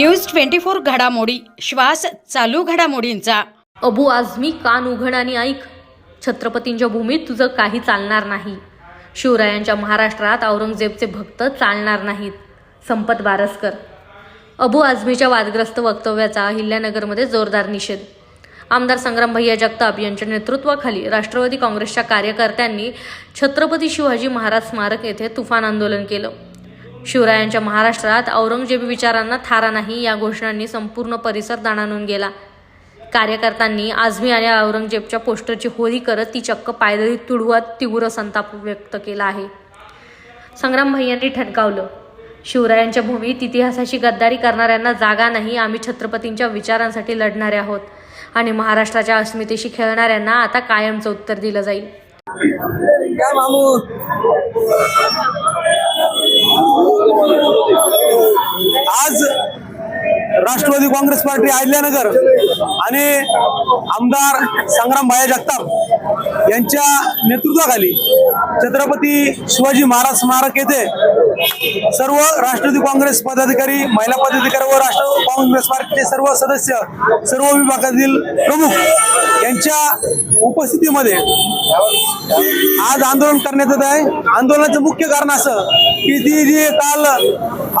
News twenty four घडामोडी. श्वास चालू घडामोडींचा. अबू आझमी कान उघड आणि ऐक. छत्रपतींच्या भूमीत तुझं काही चालणार नाही. शिवरायांच्या महाराष्ट्रात औरंगजेबचे भक्त चालणार नाहीत. संपत बारसकर. अबू आझमीच्या वादग्रस्त वक्तव्याचा अहिल्यानगरमध्ये जोरदार निषेध. आमदार संग्राम भैया जगताप यांच्या नेतृत्वाखाली राष्ट्रवादी काँग्रेसच्या कार्यकर्त्यांनी छत्रपती शिवाजी महाराज स्मारक येथे तुफान आंदोलन केलं. शिवरायांच्या महाराष्ट्रात औरंगजेब विचारांना थारा नाही या घोषणांनी संपूर्ण परिसर दणाणून गेला. कार्यकर्त्यांनी आझमी आणि औरंगजेबच्या पोस्टरची होळी करत ती चक्क पायदळी तुडवत तीव्र संताप व्यक्त केला आहे. संग्राम भैयांनी ठणकावलं. शिवरायांच्या भूमीत इतिहासाशी गद्दारी करणाऱ्यांना जागा नाही आम्ही छत्रपतींच्या विचारांसाठी लढणारे आहोत आणि महाराष्ट्राच्या अस्मितेशी खेळणाऱ्यांना आता कायमचं उत्तर दिलं जाईल. काँग्रेस पार्टी अहिल्यानगर आणि आमदार संग्राम भाया जगताप यांच्या नेतृत्वाखाली छत्रपती शिवाजी महाराज स्मारक येथे सर्व राष्ट्रवादी काँग्रेस पदाधिकारी महिला पदाधिकारी व राष्ट्र काँग्रेस पार्टीचे सर्व सदस्य सर्व विभागातील प्रमुख यांच्या उपस्थितीमध्ये आज आंदोलन करण्यात येत आहे. आंदोलनाचं मुख्य कारण असं की ती जी काल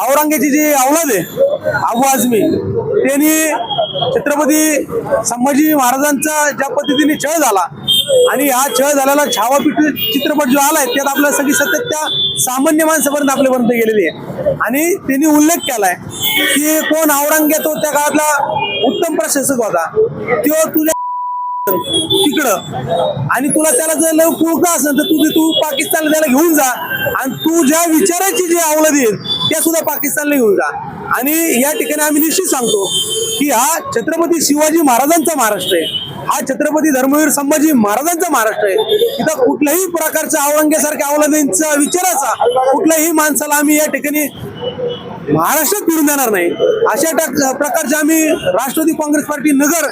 औरंगेची जी अवलाद आहे अबू आझमी त्यांनी छत्रपती संभाजी महाराजांचा ज्या पद्धतीने छळ झाला आणि हा छळ झालेला छावा चित्रपट जो आलाय त्यात आपल्या सगळी सतत त्या सामान्य माणसापर्यंत आपल्यापर्यंत गेलेली आहे. आणि त्यांनी उल्लेख केलाय की कोण औरंगजेब तो त्या काळातला उत्तम प्रशासक होता. तो तुझ्या तिकडं. आणि तुला त्याला जर लव पुळका असेल तर तू तू पाकिस्तानला त्याला घेऊन जा. आणि तू ज्या विचाराची जी आवडत येईल त्या सुद्धा पाकिस्तानला घेऊन जा. आणि या ठिकाणी आम्ही निश्चित सांगतो की हा छत्रपती शिवाजी महाराजांचा महाराष्ट्र आहे. हा छत्रपती धर्मवीर संभाजी महाराजांचा महाराष्ट्र आहे. इथं कुठल्याही प्रकारच्या औरंगजेबासारख्या अवलंबींचा विचाराचा कुठल्याही माणसाला आम्ही या ठिकाणी महाराष्ट्रात फिरून देणार नाही. अशा टाक- प्रकारचे आम्ही राष्ट्रवादी काँग्रेस पार्टी नगर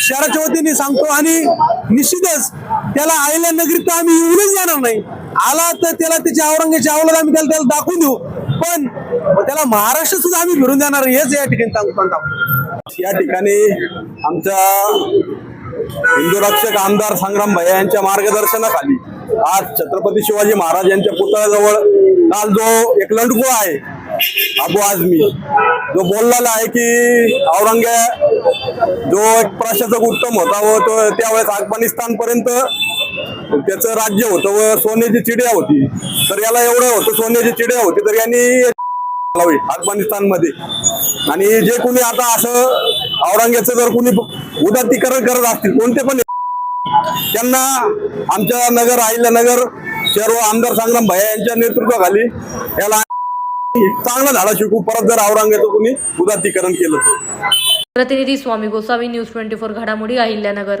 शहराच्या वतीने सांगतो आणि निश्चितच त्याला आलेल्या नगरीत तर आम्ही येऊनच जाणार नाही. आला तर त्याला त्याच्या औरंगाच्या आवडत आम्ही त्याला त्याला दाखवून देऊ. पण त्याला महाराष्ट्र सुद्धा आम्ही फिरून देणार हेच या ठिकाणी सांगतो सांगतो. या ठिकाणी आमच्या हिंदू रक्षक आमदार संग्राम भैया यांच्या मार्गदर्शनाखाली आज छत्रपती शिवाजी महाराज यांच्या पुतळ्याजवळ काल जो एक लंडगो आहे अबू आझमी जो बोललेला आहे की औरंगजेब जो एक प्रशासक उत्तम होता व तो त्यावेळेस अफगाणिस्तान पर्यंत त्याचं राज्य होतं व सोन्याची चिड्या होती. तर याला एवढं होतं सोन्याची चिड्या होती तर यांनी लावी आणि जे कोणी आता असं औरंगजेबचं जर कोणी उदात्तीकरण करत असतील कोणते पण त्यांना आमच्या नगर अहिल्यानगर सर्व आमदार संग्राम भैया यांच्या नेतृत्वाखाली याला चांगला झाडा शिकू परत जर औरंगाचं कोणी उदातीकरण केलं तर. प्रतिनिधी Swami Gosavi news twenty four घडामोडी अहिल्यानगर.